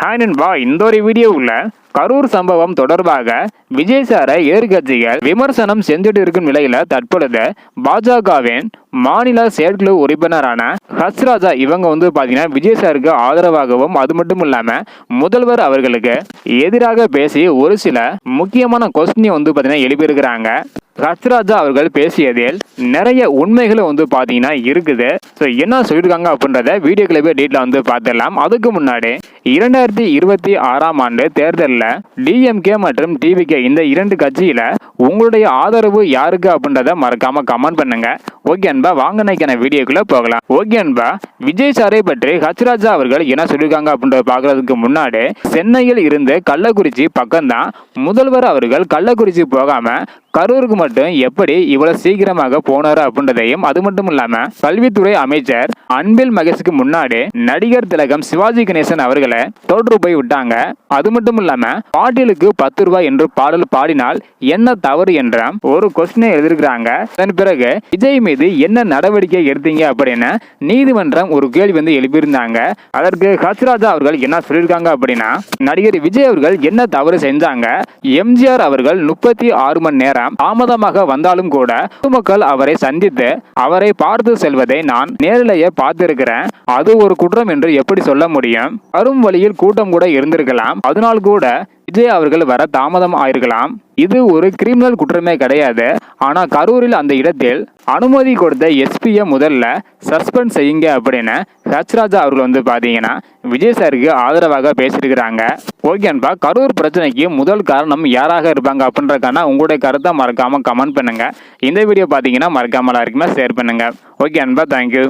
Hi வா இந்த ஒரு வீடியோவில் கரூர் சம்பவம் தொடர்பாக விஜய் சாரை எதிர்கட்சிகள் விமர்சனம் செஞ்சுட்டு இருக்கும் நிலையில தற்பொழுது பாஜகவின் மாநில செயற்குழு உறுப்பினரான ஹஸ்ராஜா இவங்க வந்து பாத்தீங்கன்னா விஜய் சாருக்கு ஆதரவாகவும் அது மட்டும் இல்லாம முதல்வர் அவர்களுக்கு எதிராக பேசி ஒரு சில முக்கியமான கொஸ்டினை வந்து பாத்தீங்கன்னா எழுப்பியிருக்கிறாங்க. ஹஸ்ராஜா அவர்கள் பேசியதில் நிறைய உண்மைகளும் வந்து பார்த்தீங்கன்னா இருக்குது. ஸோ என்ன சொல்லியிருக்காங்க அப்படின்றத வீடியோ கிளிப்பை டீட்டில் வந்து பார்த்துடலாம். அதுக்கு முன்னாடி இரண்டாயிரத்தி இருபத்தி ஆறாம் ஆண்டு தேர்தலில் டிஎம்கே மற்றும் டிவிகே இந்த இரண்டு கட்சியில் உங்களுடைய ஆதரவு யாருக்கு அப்படின்றத மறக்காம கமெண்ட் பண்ணுங்க. ஓகே அன்பா வாங்க நினைக்கிற வீடியோக்குள்ள போகலாம். ஓகே அன்பா விஜய் சாரை பற்றி ஹச்ராஜா அவர்கள் என்ன சொல்லியிருக்காங்க அப்படின்றத பார்க்கறதுக்கு முன்னாடி சென்னையில் இருந்து கள்ளக்குறிச்சி பக்கம்தான் முதல்வர் அவர்கள் கள்ளக்குறிச்சி போகாம கரூருக்கு மட்டும் எப்படி இவ்வளவு சீக்கிரமாக போனாரு அப்படின்றதையும் அது மட்டும் இல்லாம கல்வித்துறை அமைச்சர் அன்பில் மகேஷுக்கு முன்னாடி நடிகர் திலகம் சிவாஜி கணேசன் அவர்களை தொடர்பு போய் விட்டாங்க. அது மட்டும் இல்லாம பாட்டிலுக்கு பத்து ரூபாய் என்று பாடல் பாடினால் என்ன தவறு என்ற ஒரு கொஸ்டினை எழுதியிருக்கிறாங்க. அதன் பிறகு விஜய் மீது என்ன நடவடிக்கை எடுத்தீங்க? அப்படின்னு நீதிமன்றம் ஒரு கேள்வி வந்து எழுப்பியிருந்தாங்க. அதற்கு ஹச்ராஜா அவர்கள் என்ன சொல்லியிருக்காங்க அப்படின்னா நடிகர் விஜய் அவர்கள் என்ன தவறு செஞ்சாங்க? எம்ஜிஆர் அவர்கள் முப்பத்தி ஆறு மணி நேரம் தாமதமாக வந்தாலும் கூட பொதுமக்கள் அவரை சந்தித்து அவரை பார்த்து செல்வதை நான் நேரிலேயே பார்த்திருக்கிறேன். அது ஒரு குற்றம் என்று எப்படி சொல்ல முடியும்? வரும் வழியில் கூட்டம் கூட இருந்திருக்கலாம். அதனால் கூட விஜய் அவர்கள் வர தாமதம் ஆயிருக்கலாம். இது ஒரு கிரிமினல் குற்றமே கிடையாது. ஆனா கரூரில் அந்த இடத்தில் அனுமதி கொடுத்த எஸ்பியை முதல்ல சஸ்பெண்ட் செய்யுங்க அப்படின்னு ஹச்ராஜா அவர்கள் வந்து பாத்தீங்கன்னா விஜய் சாருக்கு ஆதரவாக பேசியிருக்கிறாங்க. ஓகேன்பா கரூர் பிரச்சனைக்கு முதல் காரணம் யாராக இருப்பாங்க அப்படின்றக்கான உங்களுடைய கருத்தை மறக்காம கமெண்ட் பண்ணுங்க. இந்த வீடியோ பார்த்தீங்கன்னா மறக்காம எல்லாருக்குமே ஷேர் பண்ணுங்க. ஓகே அன்பா தேங்க்யூ